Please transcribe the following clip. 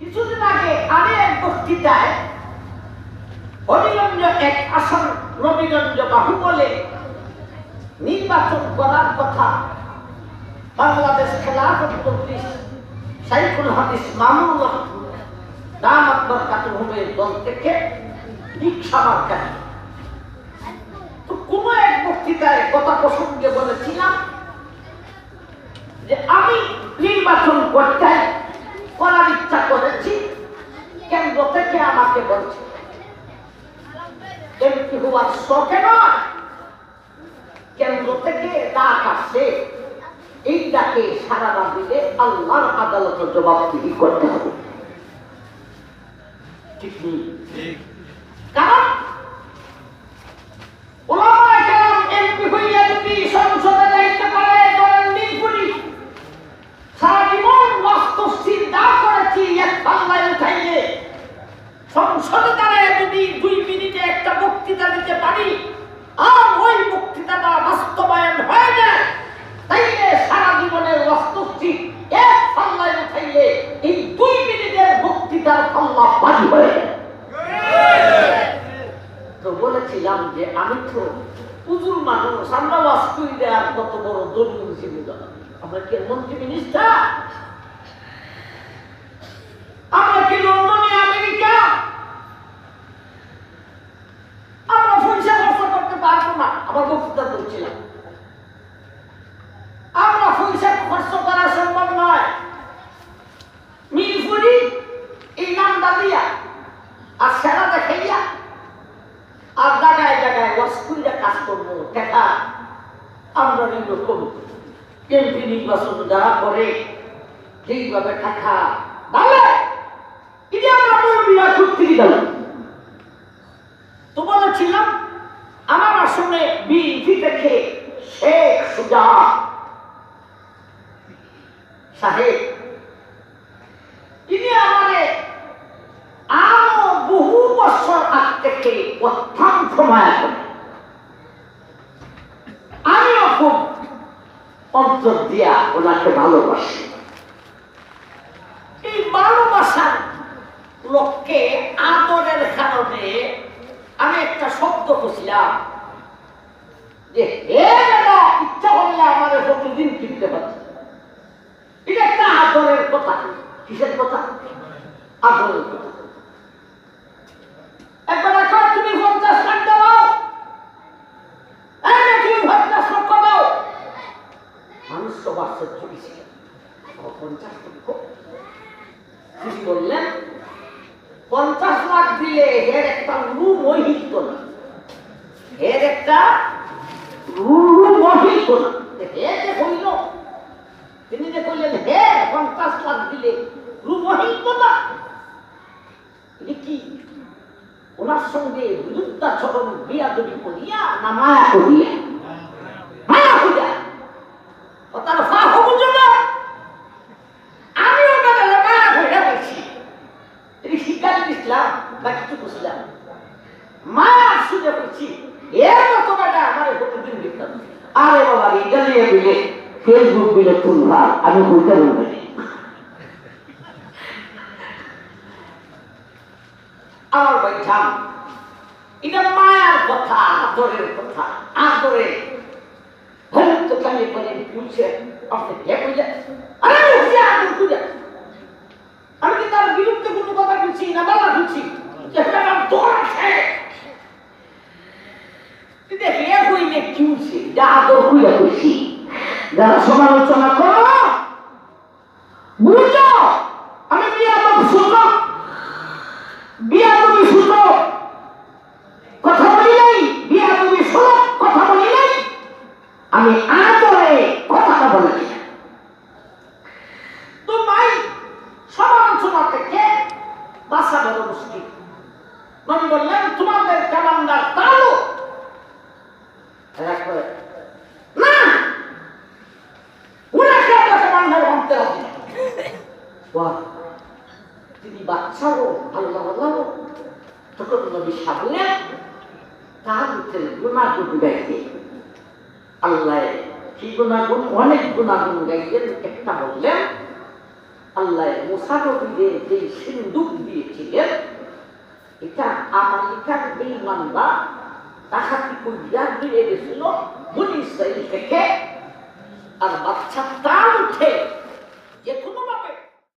কিছুদিন আগে আমি এক বক্তৃতায় হরিগঞ্জ এক আসন রবিগঞ্জ বাহুবলে নির্বাচন করার কথা বাংলাদেশ খেলাফত সাইফুল হাদিস মামুনুল্লাহ দাম আকবর কাতুমের দল থেকে রিক্সা মার্কায় তো কোন এক বক্তৃতায় কথা প্রসঙ্গে বলেছিলাম যে আমি নির্বাচন করতে বলছে এমপি হওয়ার শখে নয়। কেন্দ্র থেকে ডাক আসছে এই ডাকে সারা না দিলে আল্লাহর আদালতের জবাবদিহি করতে হবে। ঠিক নেই? বলেছিলাম যে আমি তো উজুর মানুষ, আমরা ওয়াস্তুই দেওয়ার কত বড় দলীয় জীবিত আমরা কি মন্ত্রী মিনিস্টার আমরা কি লন্ডনে আমেরিকা আমরা পয়সা খরচ করতে পারব না আমার বক্তৃতা বলছিলাম আমরা পয়সা খরচ করা সম্ভব নয় মিরপুরি এই নামটা দিয়া আর সেরা দেখাইয়া আর জায়গায় জায়গায় ওয়াস্কুইরা কাজ করব দেখা আমরা এরকম এমপি নির্বাচন যারা করে যেইভাবে টাকা আমরা সাহেব তিনি আরও বহু বছর আগ থেকে অত্যন্ত মায়া করে অন্তর দিয়া ওনাকে ভালোবাসি। এই ভালোবাসার লোককে আদরের কারণে আমি একটা শব্দ খুঁজলাম যে হে দাদা ইচ্ছা করলে আমার প্রতিদিন কিনতে পারছে এটা একটা আদরের কথা, কিসের কথা? আদরের কথা একবার দেখো তুমি পঞ্চাশ লাখ দাও এই তুমি পঞ্চাশ লক্ষ দাও মানুষ সব আশ্চর্য হয়েছিল পঞ্চাশ তিনি লাখ দিলে এর একটা রুম ওই হিত না এর একটা না হে যে হইল তিনি যে কইলেন হে পঞ্চাশ লাখ দিলে রুম ওহিত না কি ওনার সঙ্গে বিরুদ্ধাচরণ বিয়াদবি করিয়া না মায়া করিয়া মায়া করিয়া ও তার ফাহ বুঝো না আমিও তাদের মায়া করিয়া বলছি তিনি শিক্ষা দিয়েছিলাম বা কিছু বুঝলাম মায়া শুনে বলছি এর মতো বেটা আমার প্রতিদিন লিখতাম আরে বাবা, এটা নিয়ে দিলে ফেসবুক দিলে তুলবা আমি বলতে বলব আমার বৈঠাম এটা মায়ার কথা, আদরের কথা, আদরে। ভক্ত কালে বলে বুঝছে আপনি কে বুঝে আরে বুঝে আদর বুঝে আমি কি তার বিরুদ্ধে কোনো কথা বলছি না বলা বলছি? দোষ আছে। দেখে কইলে কি হচ্ছে যা আদর হইলে খুশি যারা সমালোচনা করো বুঝো আমি বিয়া তো শুনো বিয়া তুমি শুনো কথা বলি নাই বিয়া তুমি শোনো কথা বলি নাই আমি আদরে কথাটা বলেছি তো ভাই সমালোচনা থেকে বাসা বড় মুশকিল নবী বললেন তোমাদের ক্যালেন্ডার তালো করে, না! ওনাকে আমরা ক্যালেন্ডার ভাঙতে হবে বাহ! তিনি বাচ্চারও আল্লাহ আল্লাহ তখন নবী সামনে তার ভিতরে গুণাগুণ গাইতে আল্লাহ কি গুণাগুণ অনেক গুণাগুণ গাইতেন একটা বললেন আল্লাহ মুসানবীদের যে সিন্ধুক দিয়েছিলেন এটা আমেরিকার বেইমানরা তাহা কি কুলিয়ার বেড়ে গেছিল বনি ইসরায়েল থেকে আর বাচ্চা প্রাণ উঠে যে কোনো